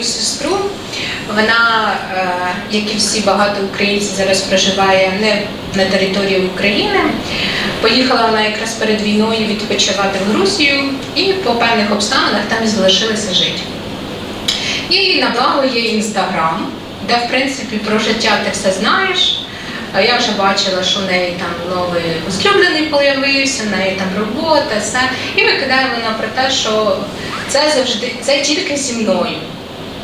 мою сестру. Вона, е, як і всі багато українців, зараз проживає не на території України. Поїхала вона якраз перед війною відпочивати в Грузію і по певних обставинах там і залишилася жити. І на благо є інстаграм, де в принципі про життя ти все знаєш. Я вже бачила, що в неї там новий возлюблений появився, в неї там робота, все. І викидає вона про те, що це завжди це тільки зі мною.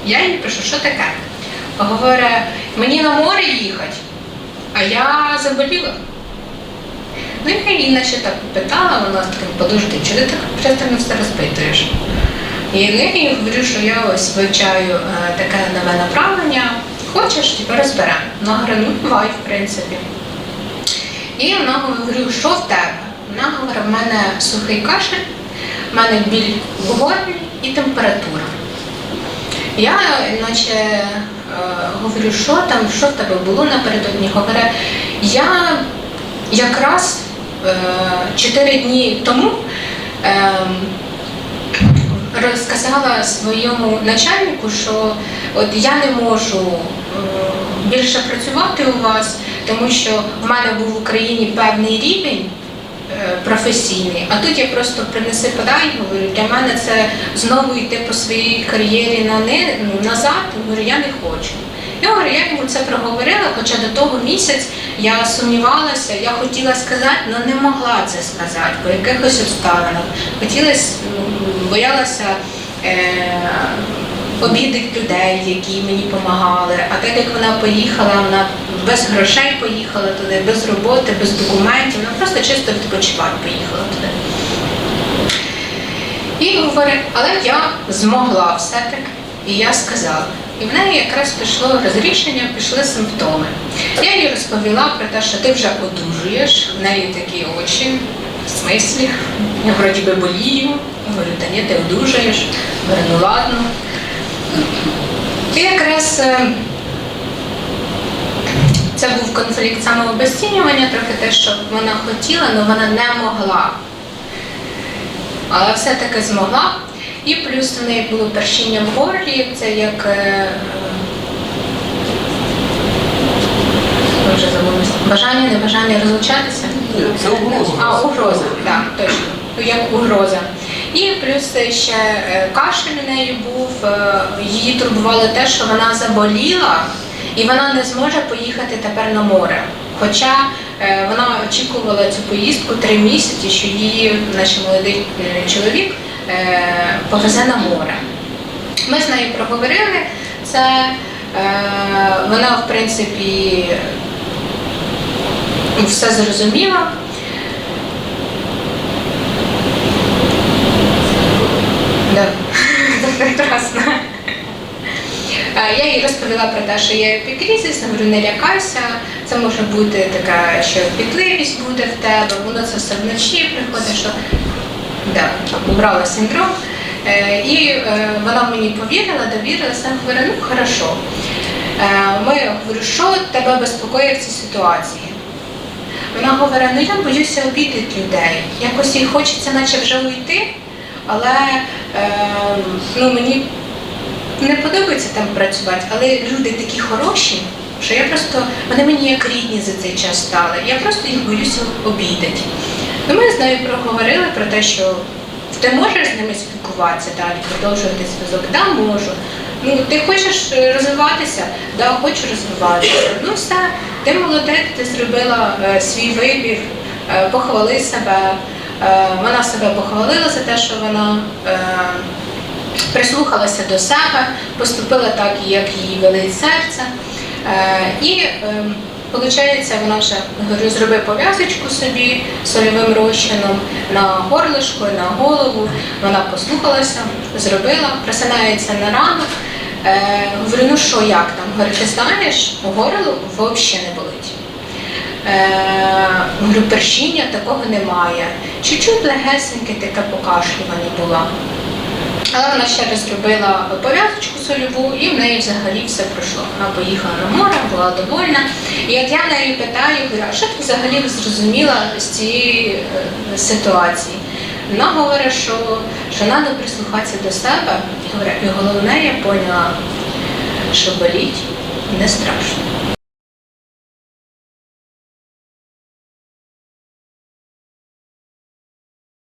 Я їй пишу, що таке? Говорить, мені на море їхати, а я заболіла. Ну, я її наче так питала, вона така, подожди, чого ти так пристально все розпитуєш? І ну, я їй говорю, що я ось вивчаю е, таке нове направлення. Хочеш, тепер розберемо. Вона говорить, ну давай, в принципі. І вона говорю, що в тебе? Вона говорить, в мене сухий кашель, в мене біль в горлі і температура. Я наче е, говорю, що там, що в тебе було напередодні. Говорить, я якраз е, чотири дні тому е, розказала своєму начальнику, що от я не можу більше працювати у вас, тому що в мене був в Україні певний рівень професійний, а тут я просто принеси подай, говорю, для мене це знову йти по своїй кар'єрі на ни- ну, назад, говорю, я не хочу. Я говорю, я йому це проговорила, хоча до того місяць я сумнівалася, я хотіла сказати, але не могла це сказати по якихось обставинах. Хотілося, боялася е, обідати людей, які мені допомагали. А так як вона поїхала, вона без грошей поїхала туди, без роботи, без документів, вона просто чисто відпочивати поїхала туди. І говорить, але я змогла все-таки, і я сказала. І в неї якраз пішло розрішення, пішли симптоми. Я їй розповіла про те, що ти вже одужуєш, в неї такі очі, в смислі, я вроді би болію. Я говорю, та ні, ти. Говорю, ну ладно. І якраз е, це був конфлікт самообезцінювання, трохи те, що вона хотіла, але вона не могла. Але все-таки змогла. І плюс у неї було першіння в горлі, це як. е, Вже забулася. Бажання, небажання розлучатися. Це угроза. А, угроза, так, точно. Ну, Як угроза. І плюс ще е, кашель у неї був, е, її турбувало те, що вона заболіла і вона не зможе поїхати тепер на море. Хоча е, вона очікувала цю поїздку три місяці, що її наш молодий е, чоловік е, повезе на море. Ми з нею проговорили це. е, Вона, в принципі, все зрозуміла. Да. Це прекрасно. Е, Я їй розповіла про те, що є епікризис, говорю, не лякайся, це може бути така, що пітливість буде в тебе, воно це все вночі приходить, що да, убрала синдром. Е, І е, вона мені повірила, довірилася, говорю, ну хорошо. Ми говорю, що тебе безпокоїть в цій ситуації? Вона говорить, ну я боюся обідати людей. Якось їй хочеться наче вже уйти, але е, ну, мені не подобається там працювати, але люди такі хороші, що я просто, вони мені як рідні за цей час стали. Я просто їх боюся обідати. Ну, ми з нею проговорили про те, що ти можеш з ними спілкуватися далі, продовжувати зв'язок? Да, можу. Ну, ти хочеш розвиватися? Да, хочу розвиватися. Ну все, ти молодець, ти зробила е, свій вибір, е, похвали себе. Е, вона себе похвалила за те, що вона е, прислухалася до себе, поступила так, як їй велить серце. Е, і виходить, вона вже говорю, зроби пов'язочку собі сольовим розчином на горлишко, на голову. Вона послухалася, зробила, просинається на ранок. Говорю, ну що, як там? Говорю, знаєш, горло взагалі не болить. Е, говорю, першіння такого немає. Чуть-чуть легесеньке таке покашлювання було. Але вона ще раз зробила пов'язочку сольову і в неї взагалі все пройшло. Вона поїхала на море, була довольна. І от я в питаю, говорю, а що ти взагалі зрозуміла з цієї е, ситуації? Вона говорить, що, що треба прислухатися до себе. І головне, я поняла, що боліть не страшно.